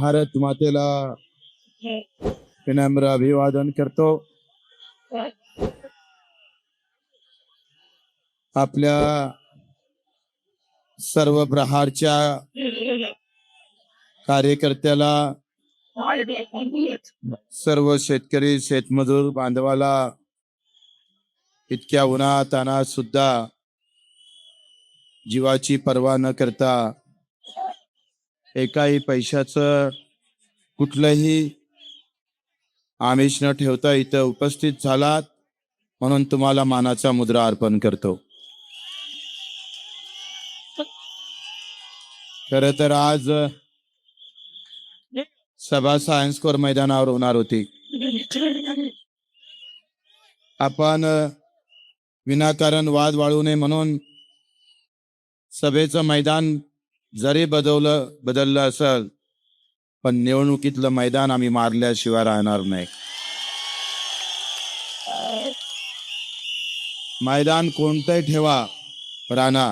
भारत मातेला विनम्र अभिवादन करतो. आपल्या सर्व प्रहारच्या कार्यकर्त्याला सर्व शेतकरी शेतमजूर बांधवाला इतक्या उन्हात अनात सुद्धा जीवाची पर्वा न करता एकाही पैशाचं कुठलंही आमिष न ठेवता इथं उपस्थित झालात म्हणून तुम्हाला मानाचा मुद्रा अर्पण करतो. खर तर आज सभा सायन्स कोर मैदानावर होणार होती. आपण विनाकारण वाद वाळू नये म्हणून सभेचं मैदान जरी बदवलं, बदललं असेल मैदान आम्ही मारल्याशिवाय राहणार नाही. मैदान कोणतंही ठेवा, राणा,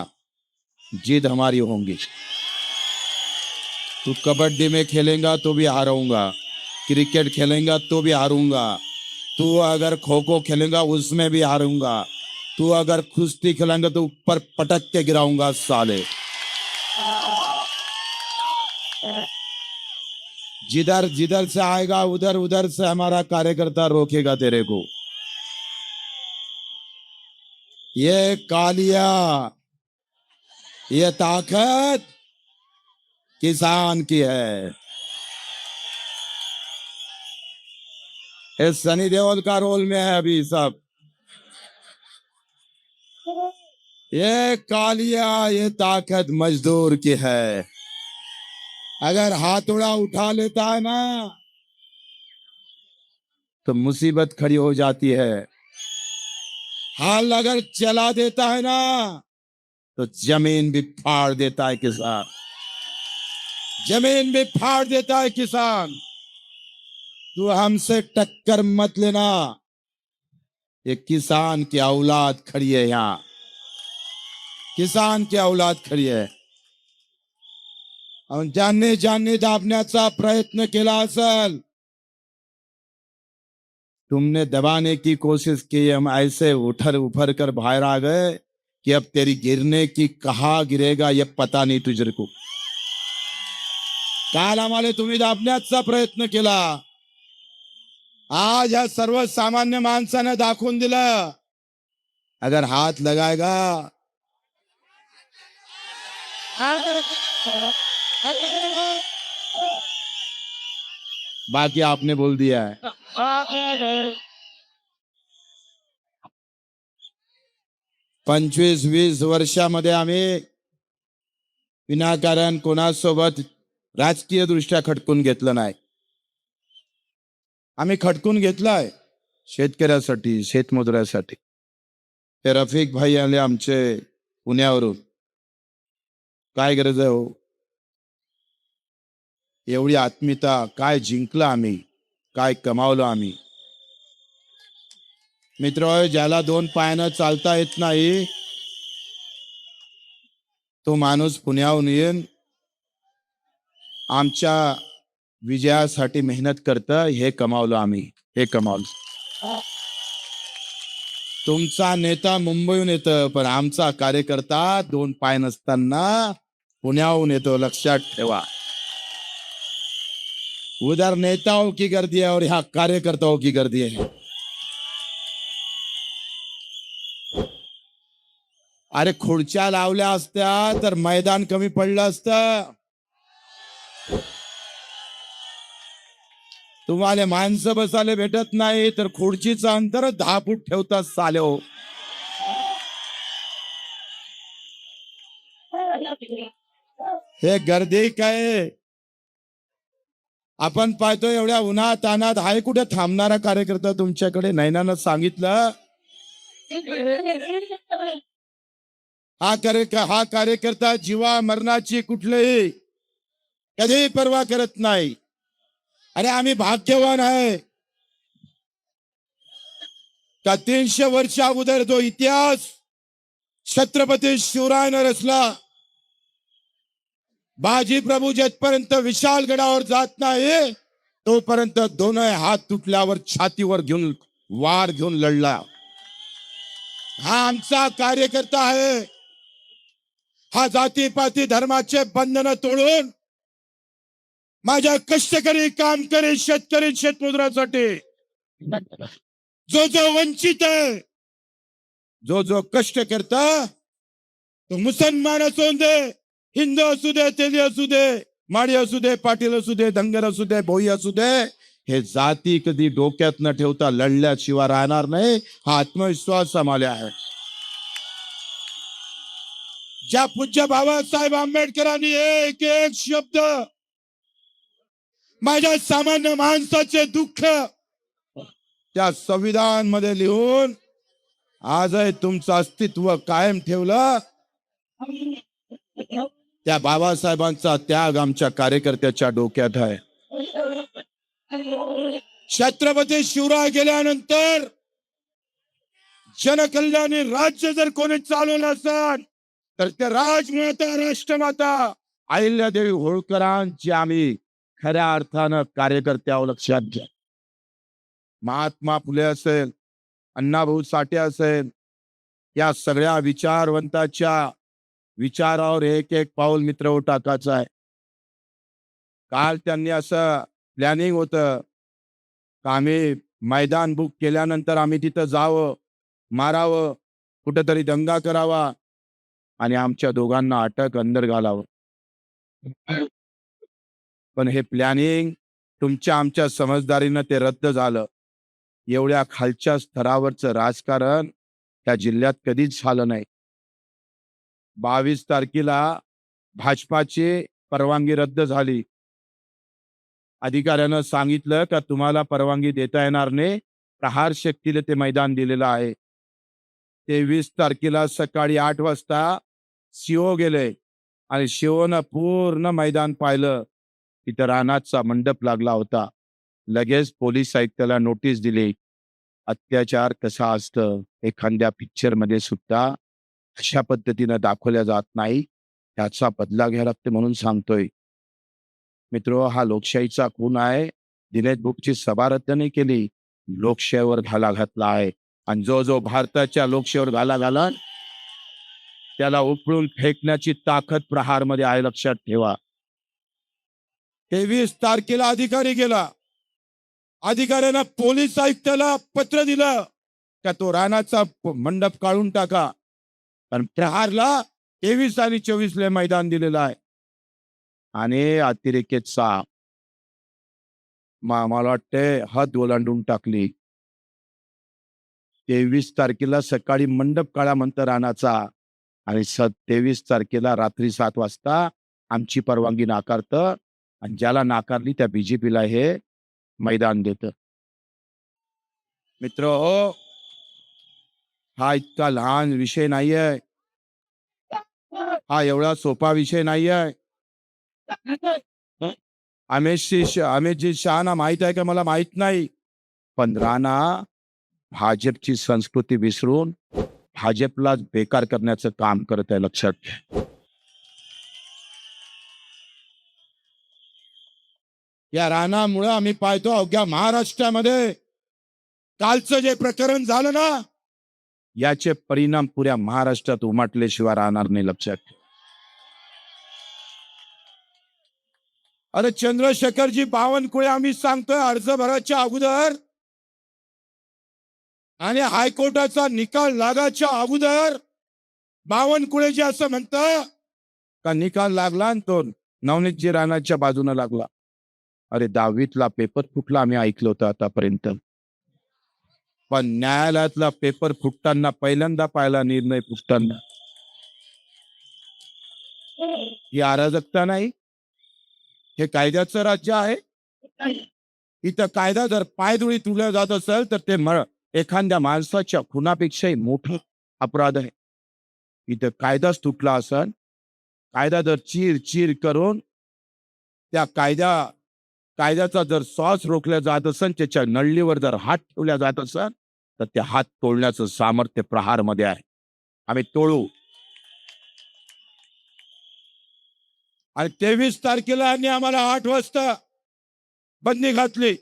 जीत हमारी होंगी. तू कबड्डी में खेलेगा तो भी हारूँगा, क्रिकेट खेलेगा तो भी हारूँगा, तू अगर खो खो खेलेगा उसमें भी हारूँगा, तू अगर कुश्ती खेलेंगा तो ऊपर पटक के गिराऊँगा साले। जिधर जिधर से आएगा, उधर उधर से हमारा कार्यकर्ता रोकेगा तेरे को। ये कालिया, ये ताकत किसान की है। इस सनी देओल का रोल में है अभी सब। ये कालिया, ये ताकत मजदूर की है। अगर हाथोड़ा उठा लेता है ना तो मुसीबत खड़ी हो जाती है। हाल अगर चला देता है ना तो ज़मीन भी फाड़ देता है किसान। ज़मीन भी फाड़ देता है किसान। तू हमसे टक्कर मत लेना। ये किसान की औलाद खड़ी है यहाँ। किसान की औलाद है? आणि ज्यांनी ज्यांनी दाबण्याचा प्रयत्न केला असेल। तुमने दबाने की कोशिश की, हम ऐसे उठर उफर कर बाहर आ गए कि अब तेरी गिरने की कहा गिरेगा, ये पता नहीं तुझे को। काल आम्हाला तुम्ही दाबण्याचा प्रयत्न केला आज ह्या सर्वसामान्य माणसानं दाखवून दिलं। अगर हात लगाएगा बाकी आपने बोल दिया है। पंचवीस वीस वर्षामध्ये आम्ही विनाकारण कोणासोबत राजकीय दृष्ट्या खटकून घेतलं नाही. आम्ही खटकून घेतलाय शेतकऱ्यासाठी शेतमजुरासाठी ते रफिक भाई आले आमचे पुण्यावरून. काय गरज आहे हो? एवढी आत्मीयता काय जिंकलं आम्ही? काय कमावलं आम्ही? मित्र ज्याला दोन पायानं चालता येत नाही तो माणूस पुण्याहून येऊन आमच्या विजयासाठी मेहनत करत हे कमावलं आम्ही हे कमावलं. तुमचा नेता मुंबईहून येतं पण आमचा कार्यकर्ता दोन पाय नसताना पुण्याहून येतो लक्षात ठेवा. उधर नेताओं की गर्दी है और यहाँ कार्यकर्ताओं की गर्दी है अरे खुर्च्या लावल्या असत्या तर मैदान कमी पडलं असतं. तुम्हाला माणसं बसायला भेटत नाही तर खुर्चीचं अंतर दहा फूट ठेवतात साले हो. हे गर्दी काय? आपण पाहतो एवढ्या उन्हात तानात हाय कुठे थांबणारा कार्यकर्ता तुमच्याकडे? नैनानं सांगितलं. हा कार्य हा कार्यकर्ता जीवा मरणाची कुठलीही कधीही पर्वा करत नाही. अरे आम्ही भाग्यवान आहे. का तीनशे वर्ष अगोदर जो इतिहास छत्रपती शिवरायनं रचला बाजी प्रभू जेथपर्यंत विशालगडावर जात नाही तोपर्यंत दोनही हात तुटल्यावर छातीवर घेऊन वार घेऊन लढला. हा आमचा कार्यकर्ता आहे. हा जातीपाती धर्माचे बंधन तोडून माझ्या कष्टकरी कामकरी शेतकरी शेतमजुरासाठी जो जो वंचित आहे जो जो कष्ट करता तो मुसलमान असून दे हिंदू असू दे तेली असू दे माडी असू दे पाटील असू दे धनगर असू दे भोई असू दे हे जाती कधी डोक्यात न ठेवता लढल्याशिवाय राहणार नाही हा आत्मविश्वास आम्हाला आहे. ज्या पूज्य बाबासाहेब आंबेडकरांनी एक एक शब्द माझ्या सामान्य माणसाचे दुःख त्या संविधानमध्ये लिहून आजही तुमचं अस्तित्व कायम ठेवलं. त्या बाबासाहेबांचा त्याग आमच्या कार्यकर्त्याच्या डोक्यात आहे. छत्रपती शिवराय गेल्यानंतर जनकल्याणी राज्य जर कोणी चालवलं असेल तर ते राजमाता राष्ट्रमाता अहिल्यादेवी होळकरांची आम्ही खऱ्या अर्थानं कार्यकर्त्यावर लक्षात घ्या. महात्मा फुले असेल अण्णाभाऊ साठे असेल या सगळ्या विचारवंताच्या विचारावर एक एक पाऊल मित्र टाकायचं आहे. काल त्यांनी असं प्लॅनिंग होतं. का आम्ही मैदान बुक केल्यानंतर आम्ही तिथं जावं मारावं कुठंतरी दंगा करावा आणि आमच्या दोघांना अटक अंदर घालावं. पण हे प्लॅनिंग तुमच्या आमच्या समजदारीनं ते रद्द झालं. एवढ्या खालच्या स्तरावरचं राजकारण त्या जिल्ह्यात कधीच झालं नाही. बावीस तारखेला भाजपाची परवानगी रद्द झाली. अधिकाऱ्यानं सांगितलं का तुम्हाला परवानगी देता येणार नाही. प्रहार शक्तीला ते मैदान दिलेलं आहे. तेवीस तारखेला सकाळी आठ वाजता शिओ गेले आणि शिओनं पूर्ण मैदान पाहिलं. तिथं रानाचा मंडप लागला होता. लगेच पोलीस आयुक्ताला नोटीस दिली. अत्याचार कसा असतं? एखाद्या पिक्चरमध्ये सुद्धा अशा पद्धतीनं दाखवल्या जात नाही त्याचा बदला घ्यायला लागते म्हणून सांगतोय. मित्र हा लोकशाहीचा खून आहे. दिनेश बुकची सभा रद्द नाही केली. लोकशाहीवर घाला घातला आहे. आणि जो जो भारताच्या लोकशाहीवर घाला घाला त्याला उपळून फेकण्याची ताकद प्रहारमध्ये आहे लक्षात ठेवा. तेवीस तारखेला अधिकारी गेला. अधिकाऱ्यानं पोलीस आयुक्ताला पत्र दिलं. का तो रानाचा मंडप काढून टाका. कारण प्रहारला तेवीस आणि चोवीस ले मैदान दिलेलं आहे. आणि अतिरेकेत सहा. मला वाटतंय हद ओलांडून टाकली. तेवीस तारखेला सकाळी मंडप काळा म्हणतं रानाचा आणि स तेवीस तारखेला रात्री सात वाजता आमची परवानगी नाकारतं आणि ज्याला नाकारली त्या बीजेपीला हे मैदान देत. मित्र हो हा इतका लहान विषय नाहीये. हा एवढा सोपा विषय नाहीये. अमितजी अमितजी शहाना माहीत आहे का मला? माहीत नाही. पण राणा भाजपची संस्कृती विसरून भाजपलाच बेकार करण्याचं काम करत आहे लक्षात घ्या. या राणामुळे आम्ही पाहतो अवघ्या महाराष्ट्रामध्ये कालचं जे प्रकरण झालं ना याचे परिणाम पुऱ्या महाराष्ट्रात उमटल्याशिवाय राहणार नाही लक्षात घ्या. अरे चंद्रशेखरजी बावनकुळे आम्ही सांगतोय अर्ज भराच्या अगोदर आणि हायकोर्टाचा निकाल लागाच्या अगोदर बावनकुळेजी असं म्हणतं का निकाल लागला आणि तो नवनीतजी राणाच्या बाजूने लागला. अरे दहावीतला पेपर फुटला आम्ही ऐकलं होतं आतापर्यंत. पण न्यायालयातला पेपर फुटताना पहिल्यांदा पाहिला निर्णय फुटताना. ही अराजकता नाही? हे कायद्याचं राज्य आहे. इथं कायदा जर पायदुळी तुडला जात असेल तर ते म- एखाद्या माणसाच्या खुनापेक्षाही मोठं अपराध आहे. इथं कायदाच तुटला असेल कायदा जर चीर चीर करून त्या कायदा कायद्याचा जर श्वास रोखला जात असेल त्याच्या नळलीवर जर हात ठेवल्या जात असेल तर ते हात तोडण्याचं सामर्थ्य प्रहारमध्ये आहे. आम्ही तोडू. आणि तेवीस तारखेला यांनी आम्हाला आठ वाजता बंदी घातली.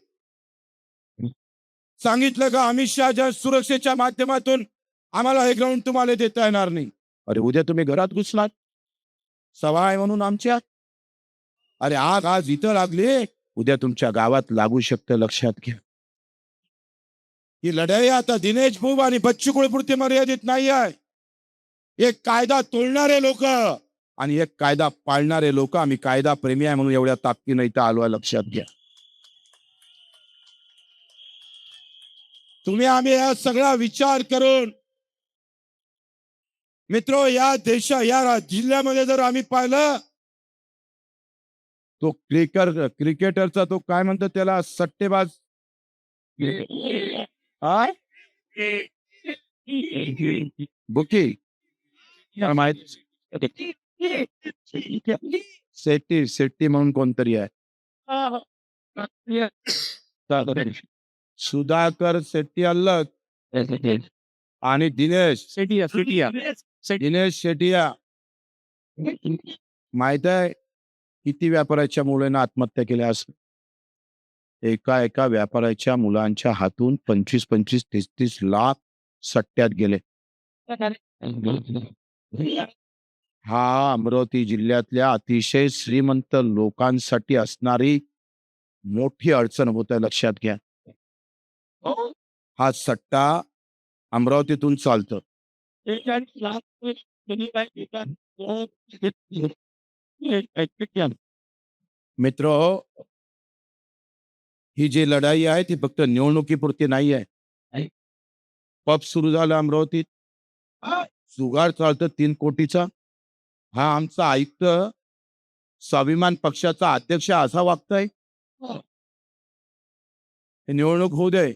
सांगितलं का अमित शहाच्या सुरक्षेच्या माध्यमातून आम्हाला हे ग्राउंड तुम्हाला देता येणार नाही. अरे उद्या तुम्ही घरात घुसलात सभा आहे म्हणून आमच्या. अरे आग आज इथं लागली. उद्या तुमच्या गावात लागू शकतं लक्षात घ्या. ही लढाई आता दिनेश भूब आणि बच्चू कुळपुरती मर्यादित नाही आहे एक कायदा तोडणारे लोक. आणि एक कायदा पाळणारे लोक आम्ही कायदा प्रेमी आहे म्हणून एवढ्या ताकदीनं इथं आलो आहे. लक्षात घ्या. तुम्ही आम्ही या सगळा विचार करून मित्र या देशा या जिल्ह्यामध्ये जर आम्ही पाहिलं तो क्रिकर क्रिकेटरचा तो काय म्हणतो त्याला सट्टेबाज? बुकी? मला माहीत सेट्टी सेट्टी म्हणून कोणतरी आहे. सुधाकर शेट्टी अलग आणि दिनेश. सेटिया सेटिया दिनेश. शेटिया माहीत आहे? किती व्यापाऱ्याच्या मुलांना आत्महत्या केल्या असं? एका एका व्यापाऱ्याच्या मुलांच्या हातून पंचवीस पंचवीस तीस तीस लाख सट्ट्यात गेले. हा अमरावती जिल्ह्यातल्या अतिशय श्रीमंत लोकांसाठी असणारी मोठी अडचण होत आहे लक्षात घ्या. हा. सट्टा अमरावतीतून चालतो. मित्र ही जी लढाई आहे ती फक्त निवडणुकीपुरती नाही आहे. पब सुरू झालं अमरावतीत. जुगार चालतं तीन कोटीचा. हा आमचा आयुक्त स्वाभिमान पक्षाचा अध्यक्ष असा वागतोय. हो. निवडणूक होऊ दे.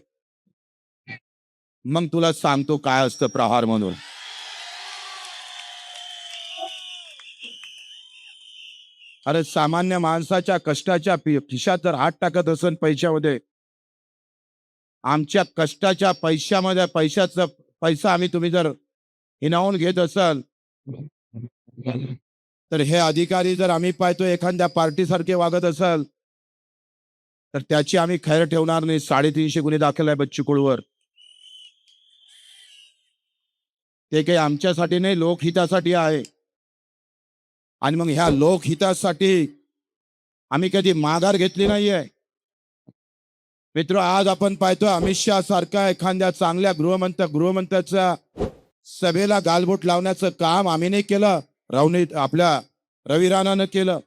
मग तुला सांगतो काय असतं प्रहार म्हणून. अरे सामान्य माणसाच्या कष्टाच्या खिशात जर हात टाकत असेल पैशामध्ये. आमच्या कष्टाच्या पैशामध्ये पैशाचा पैसा आम्ही तुम्ही जर हिनावून घेत असाल तर हे अधिकारी जर आम्ही पाहतो एखाद्या पार्टीसारखे वागत असाल तर त्याची आम्ही खैर ठेवणार नाही. साडेतीनशे गुन्हे दाखल आहे बच्चू ते काही आमच्यासाठी नाही लोकहितासाठी आहे. आणि मग ह्या लोकहितासाठी आम्ही कधी माघार घेतली नाहीये. मित्र आज आपण पाहतो अमित शहा सारखा एखाद्या चांगल्या गृहमंत्र गृहमंत्र्याच्या सभेला गालबोट लावण्याचं काम आम्ही नाही केलं. रावने आपल्या रवी राणानं केलं.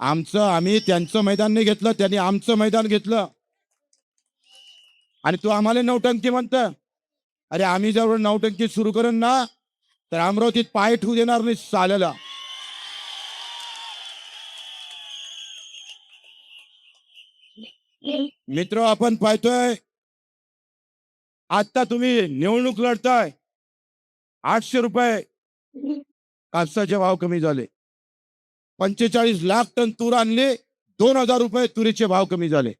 आमचं आम्ही त्यांचं मैदान नाही घेतलं त्यांनी आमचं मैदान घेतलं. आणि तू आम्हाला नौटंकी म्हणत. अरे आम्ही जर नौटंकी सुरू करून ना तर अमरावतीत पाय ठेवू देणार नाही चालेला मित्र आपण पाहतोय आता तुम्ही निवडणूक लढताय. आठशे रुपये कापसाचे भाव कमी झाले. पंचेचाळीस लाख टन तूर आणले दोन हजार रुपये तुरीचे भाव कमी झाले.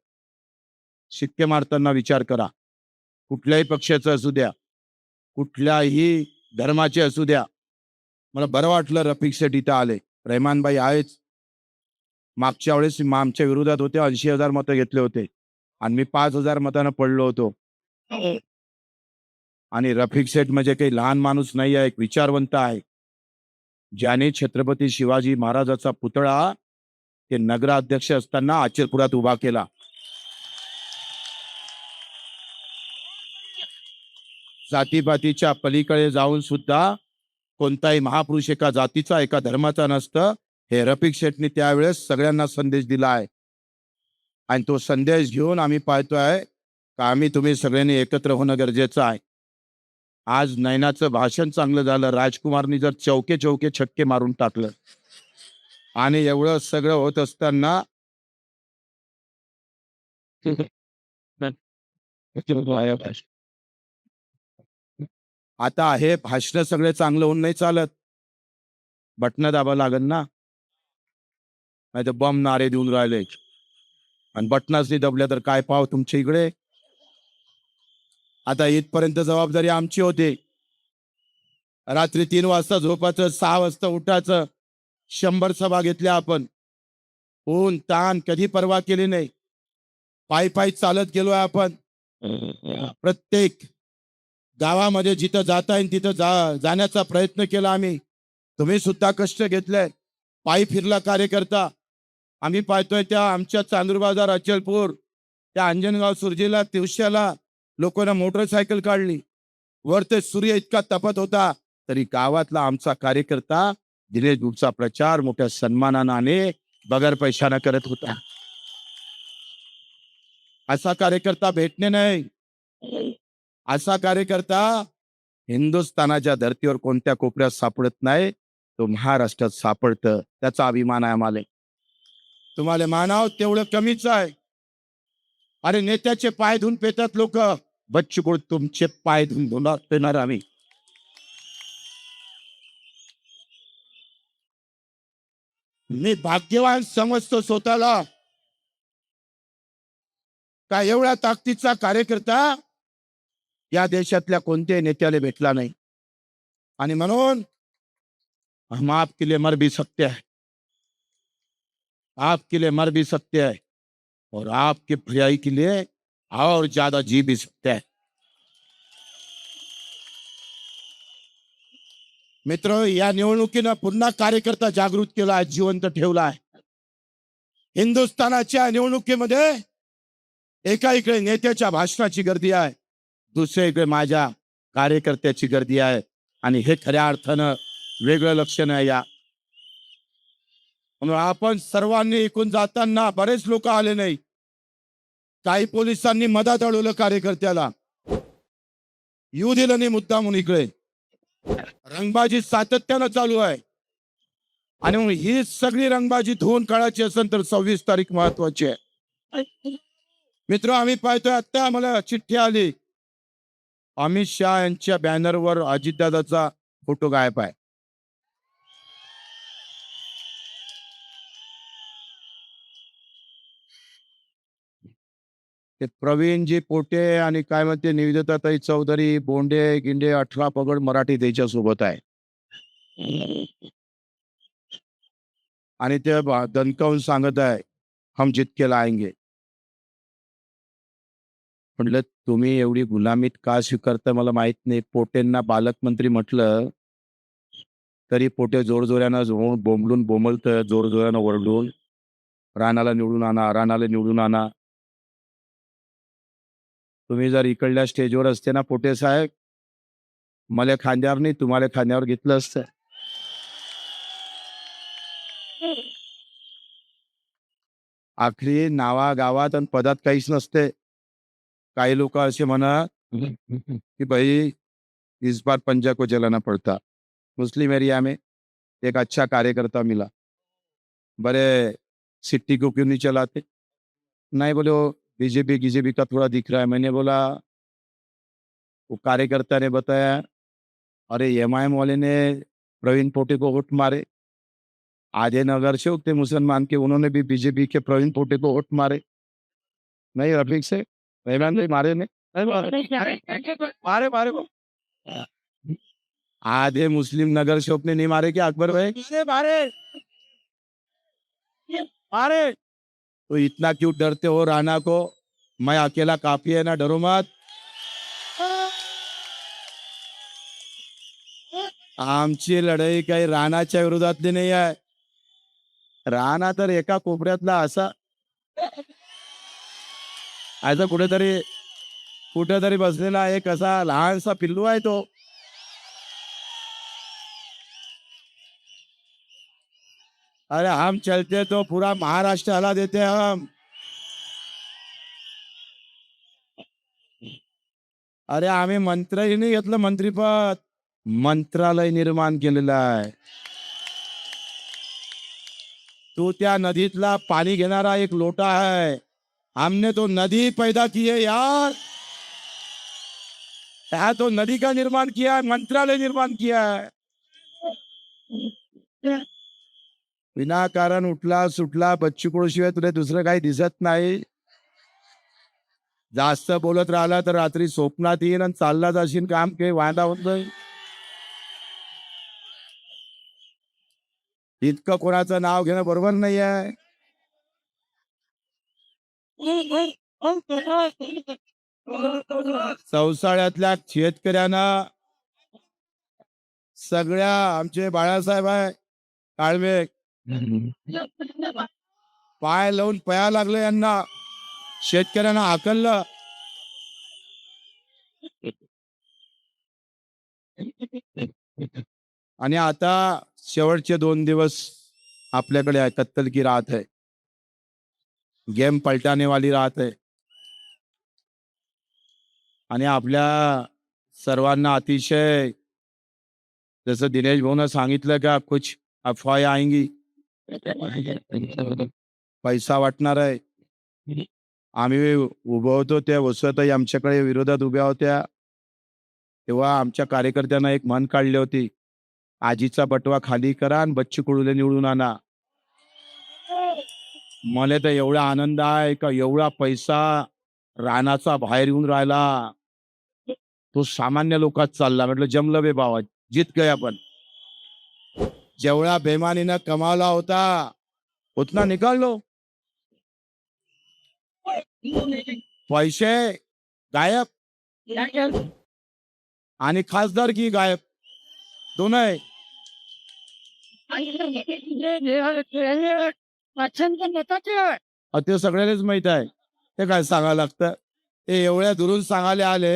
शिक्के मारताना विचार करा. कुठल्याही पक्षाचं असू द्या कुठल्याही धर्माचे असू द्या. मला बरं वाटलं रफिक सेठ इथं आले. रहमानबाई आहेच. मागच्या वेळेस आमच्या विरोधात होते ऐंशी हजार मतं घेतले होते. आणि मी पाच हजार मतानं पडलो होतो. आणि रफिक सेठ म्हणजे काही लहान माणूस नाही आहे एक विचारवंत आहे. ज्याने छत्रपती शिवाजी महाराजाचा पुतळा ते नगराध्यक्ष असताना आचरपुरात उभा केला. जातीपातीच्या पलीकडे जाऊन सुद्धा कोणताही महापुरुष एका जातीचा एका धर्माचा नसतं. हे रफिक शेठने त्यावेळेस सगळ्यांना संदेश दिला आहे. आणि तो संदेश घेऊन आम्ही पाहतोय का आम्ही तुम्ही सगळ्यांनी एकत्र होणं गरजेचं आहे. आज नैनाचं भाषण चांगलं झालं. राजकुमारनी जर चौके चौके छक्के मारून टाकलं. आणि एवढं सगळं होत असताना आता हे भाषण सगळे चांगलं होऊन नाही चालत. बटणं दाबा लागल ना? नाही तर बम नारे देऊन राहिले. आणि बटनाच नाही दबल्या तर काय पाव तुमच्या इकडे? आता इथपर्यंत जबाबदारी आमची होती. रात्री तीन वाजता झोपायचं सहा वाजता उठायचं. शंभर सभा घेतल्या आपण. ऊन ताण कधी परवा केली नाही. पायी पायी चालत गेलोय आपण. प्रत्येक गावामध्ये जिथं जाता येईल तिथं जा जाण्याचा प्रयत्न केला आम्ही. तुम्ही सुद्धा कष्ट घेतले पायी फिरला कार्यकर्ता. आम्ही पाहतोय त्या आमच्या चांदूर बाजार अचलपूर त्या अंजनगाव सुरजीला तिवश्याला लोकांना मोटरसायकल काढली. वर ते सूर्य इतका तपत होता तरी गावातला आमचा कार्यकर्ता दिनेश गुप्तचा प्रचार मोठ्या सन्मानाने बगर पैशाना करत होता. असा कार्यकर्ता भेटणे नाही. असा कार्यकर्ता हिंदुस्थानाच्या धर्तीवर कोणत्या कोपऱ्यात सापडत नाही तो महाराष्ट्रात सापडत त्याचा अभिमान आहे आम्हाला. तुम्हाला मानाव तेवढं कमीच आहे. अरे नेत्याचे पाय धुवून पेतात लोक. बच्चू तुमचे पाय धुवून धुणार पेणार आम्ही. मी भाग्यवान समजतो स्वतःला. का एवढ्या ताकदीचा कार्यकर्ता या देशातल्या कोणत्याही नेत्याला भेटला नाही. आणि म्हणून हम आपके लिए मर भी सकते हैं आपके लिए मर भी सकते हैं और आपके भलाई के लिए और ज्यादा जी भी सकते हैं। मित्र या निवडणुकीनं पुन्हा कार्यकर्ता जागृत केला आहे जिवंत ठेवला आहे हिंदुस्थानाच्या निवडणुकीमध्ये एका इकडे नेत्याच्या भाषणाची गर्दी आहे दुसऱ्या इकडे माझ्या कार्यकर्त्याची गर्दी आहे आणि हे खऱ्या अर्थानं वेगळं लक्षण आहे या. म्हणून आपण सर्वांनी एकूण जाताना बरेच लोक आले नाही काही पोलिसांनी मदत अडवलं कार्यकर्त्याला. येऊ दिलं नाही मुद्दा म्हणून इकडे. रंगबाजी सातत्यानं चालू आहे. आणि मग ही सगळी रंगबाजी धुवून काढायची असेल तर सव्वीस तारीख महत्वाची आहे. मित्र आम्ही पाहतोय आता आम्हाला चिठ्ठी आली. अमित शहा यांच्या बॅनरवर अजितदादाचा फोटो गायब आहे. ते प्रवीणजी पोटे आणि काय म्हणते निवेदिताताई चौधरी बोंडे गिंडे अठरा पगड मराठी त्याच्या सोबत आहे. आणि ते दणकावून सांगत आहे हम जितके लाएंगे म्हटलं तुम्ही एवढी गुलामीत का स्वीकारता मला माहीत नाही. पोटेंना पालकमंत्री म्हटलं तरी पोटे जोरजोऱ्यानं बोंबलून बोंबलत जोरजोऱ्यानं ओरडून राणाला निवडून आणा राणाला निवडून आणा. तुम्ही जर इकडल्या स्टेजवर असते ना पोटे साहेब मला खांद्यावर नाही तुम्हाला खांद्यावर घेतलं असतं. आखरी नावा गावात आणि पदात काहीच नसते. काही लोक असे म्हणा कि भाई इस बार पंजा को जलाना पड़ता मुस्लिम एरिया में एक अच्छा कार्यकर्ता मिला. बड़े सिटी को क्यों नहीं चलाते नहीं बोले वो बीजेपी बीजेपी का थोड़ा दिख रहा है। मैंने बोला वो कार्यकर्ता ने बताया अरे एम वाले ने प्रवीण पोटे को वोट मारे। आधे नगर से थे मुसलमान के उन्होंने भी बीजेपी के प्रवीण पोटे को वोट मारे। नहीं रफीक से रहमान भाई मारे ने नहीं मारे मारे वो। आधे मुस्लिम नगर से ने नहीं मारे क्या अकबर भाई? मारे। मारे। तो इतना क्यों डरते हो राणा को? मैं अकेला काफी है ना डरो मत। आमची लढाई काही राणाच्या विरोधातली नाही आहे. राणा तर एका कोपऱ्यातला असा. असा कुठेतरी कुठेतरी बसलेला एक असा लहानसा पिल्लू आहे तो. अरे हम चलते तो पूरा महाराष्ट्र हला देते हम. अरे आम्ही मंत्रही नाही घेतलं मंत्रीपद. मंत्रालय निर्माण केलेलं आहे. तो त्या नदीतला पाणी घेणारा एक लोटा आहे. हमने तो नदी पैदा की है यार. यहाँ तो नदी का निर्माण किया है मंत्रालय निर्माण किया है. विनाकारण उठला सुटला बच्चू शिवाय तुला दुसरं काही दिसत नाही. जास्त बोलत राहिला तर रात्री स्वप्नात येईन आणि चालला जाशील काम काही वांदा होत नाही इतकं कोणाचं नाव घेणं बरोबर नाही आहे. चौसाळ्यातल्या शेतकऱ्यांना सगळ्या आमचे बाळासाहेब आहे. काळवे पाय लावून पया लागले यांना. शेतकऱ्यांना आकललं आणि आता शेवटचे दोन दिवस आपल्याकडे कत्तल की राहत आहे. गेम पलटाने वाली राहत आहे. आणि आपल्या सर्वांना अतिशय जसं दिनेश भाऊनं सांगितलं का कुछ अफवाह आएंगी. पैसा वाटणार आहे. आम्ही उभं होतो त्या वसतही आमच्याकडे विरोधात उभ्या होत्या. तेव्हा आमच्या कार्यकर्त्यांना एक मन काढले होते. आजीचा बटवा खाली करा आणि बच्चू कडूले निवडून आणा. मला तर एवढा आनंद आहे का एवढा पैसा रानाचा बाहेर येऊन राहिला. तो सामान्य लोकात चालला. म्हटलं जमलं बे बाबा जीत गए आपण. जेवढा बेमानीनं कमावला होता उतना निकाल लो पैसे गायब. आणि खासदार की गायब? दोन आहे ते सगळ्यांनाच माहीत आहे. ते काय सांगायला लागतं? ते एवढ्या दुरून सांगायला आले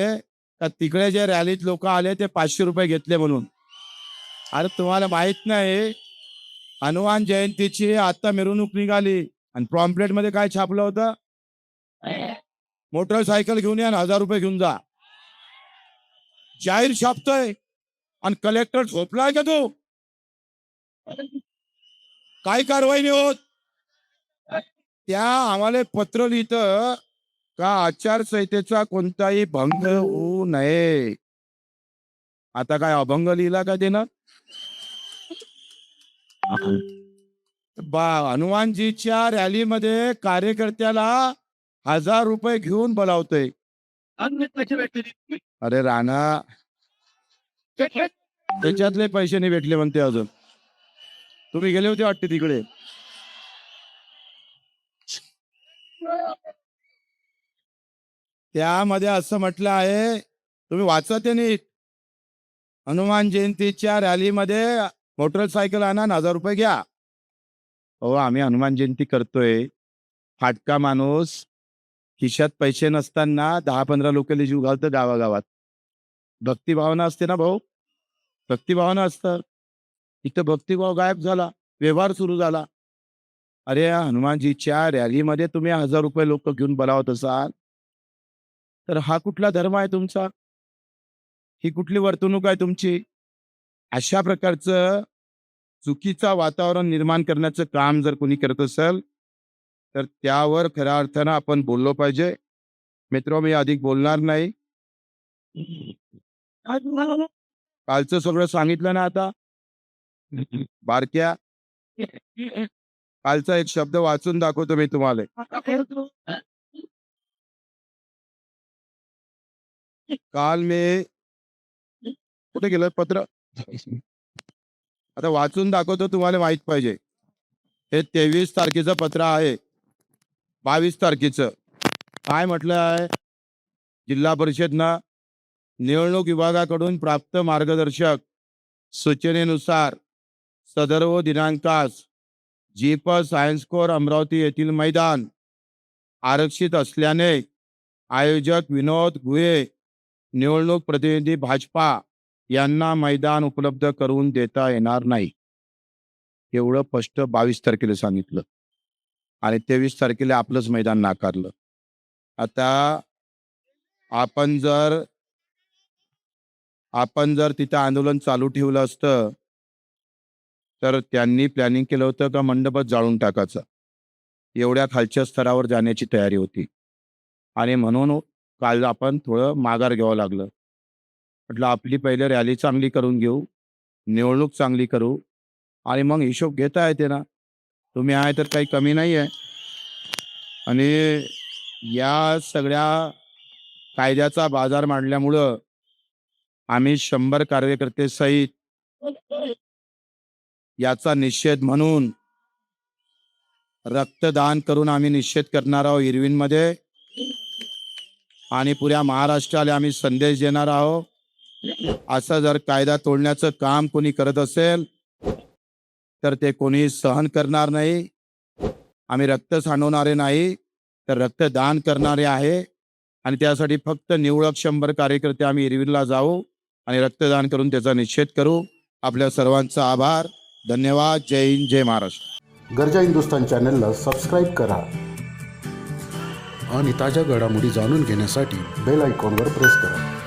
का तिकडे जे रॅलीत लोक आले ते पाचशे रुपये घेतले म्हणून. अरे तुम्हाला माहीत नाही हनुमान जयंतीची आता मिरवणूक निघाली. आणि प्रॉम्पलेटमध्ये काय छापलं होतं? मोटरसायकल घेऊन या आणि हजार रुपये घेऊन जा. जाहीर छापतोय. आणि कलेक्टर झोपलाय का तू? काय कारवाई नाही होत. त्या आम्हाला पत्र लिहितं का आचारसंहितेचा कोणताही भंग होऊ नये. आता काय अभंग लिहिला का देणार बा हनुमानजीच्या रॅलीमध्ये कार्यकर्त्याला हजार रुपये घेऊन बोलावतोय. अरे राणा त्याच्यातले पैसे नाही भेटले म्हणते अजून. तुम्ही गेले होते वाटते तिकडे. त्यामध्ये असं म्हटलं आहे तुम्ही वाचत आहे नीट. हनुमान जयंतीच्या रॅलीमध्ये मोटरसायकल आणा आणि हजार रुपये घ्या. हो आम्ही हनुमान जयंती करतोय. फाटका माणूस खिशात पैसे नसताना दहा पंधरा लोकांना जीव घालतं गावागावात. भक्तिभावना असते ना भाऊ? भक्तिभावना असतं. इथं भक्तिभाव गायब झाला. व्यवहार सुरू झाला. अरे हनुमानजीच्या रॅलीमध्ये तुम्ही हजार रुपये लोक घेऊन बोलावत असाल. तर हा कुठला धर्म आहे तुमचा? ही कुठली वर्तणूक आहे तुमची? अशा प्रकारचं चुकीचं वातावरण निर्माण करण्याचं काम जर कोणी करत असेल तर त्यावर खऱ्या अर्थानं आपण बोललो पाहिजे. मित्र मी अधिक बोलणार नाही. कालचं सगळं सांगितलं ना आता? बारक्या? कालचा एक शब्द वाचून दाखवतो मी तुम्हाला. काल मी कुठे गेलं? पत्र आता वाचून दाखवतो तुम्हाला माहीत पाहिजे. हे तेवीस तारखेचं पत्र आहे. बावीस तारखेचं. काय म्हटलं आहे जिल्हा परिषदनं निवडणूक विभागाकडून प्राप्त मार्गदर्शक सूचनेनुसार सदर्व दिनांकास जीप सायन्स कोर अमरावती येथील मैदान आरक्षित असल्याने आयोजक विनोद गुहे निवडणूक प्रतिनिधी भाजपा यांना मैदान उपलब्ध करून देता येणार नाही. एवढं स्पष्ट बावीस तारखेला सांगितलं. आणि तेवीस तारखेला आपलंच मैदान नाकारलं. आता आपण जर आपण जर तिथं आंदोलन चालू ठेवलं असतं तर त्यांनी प्लॅनिंग केलं होतं का मंडपच जाळून टाकायचं. एवढ्या खालच्या स्तरावर जाण्याची तयारी होती. आणि म्हणून काल आपण थोडं माघार घ्यावं लागलं. म्हटलं आपली पहिले रॅली चांगली करून घेऊ निवडणूक चांगली करू आणि मग हिशोब घेता येते ना. तुम्ही आहे तर काही कमी नाही आहे. आणि या सगळ्या कायद्याचा बाजार मांडल्यामुळं आम्ही शंभर कार्यकर्ते सहित याचा निषेध म्हणून रक्तदान करून आम्ही निषेध करणार आहोत इरविनमध्ये. आणि पुऱ्या महाराष्ट्राला आम्ही संदेश देणार आहोत. असं जर कायदा तोडण्याचं काम कोणी करत असेल तर ते कोणी सहन करणार नाही. आम्ही रक्त सांडवणारे नाही तर रक्तदान करणारे आहे. आणि त्यासाठी फक्त निवडक शंभर कार्यकर्ते आम्ही इरविनला जाऊ आणि रक्तदान करून त्याचा निषेध करू. आपल्या सर्वांचा आभार. धन्यवाद. जय हिंद जय महाराष्ट्र. गरजा हिंदुस्तान चॅनलला सबस्क्राईब करा आणि ताज्या घडामोडी जाणून घेण्यासाठी बेल आयकॉनवर प्रेस करा.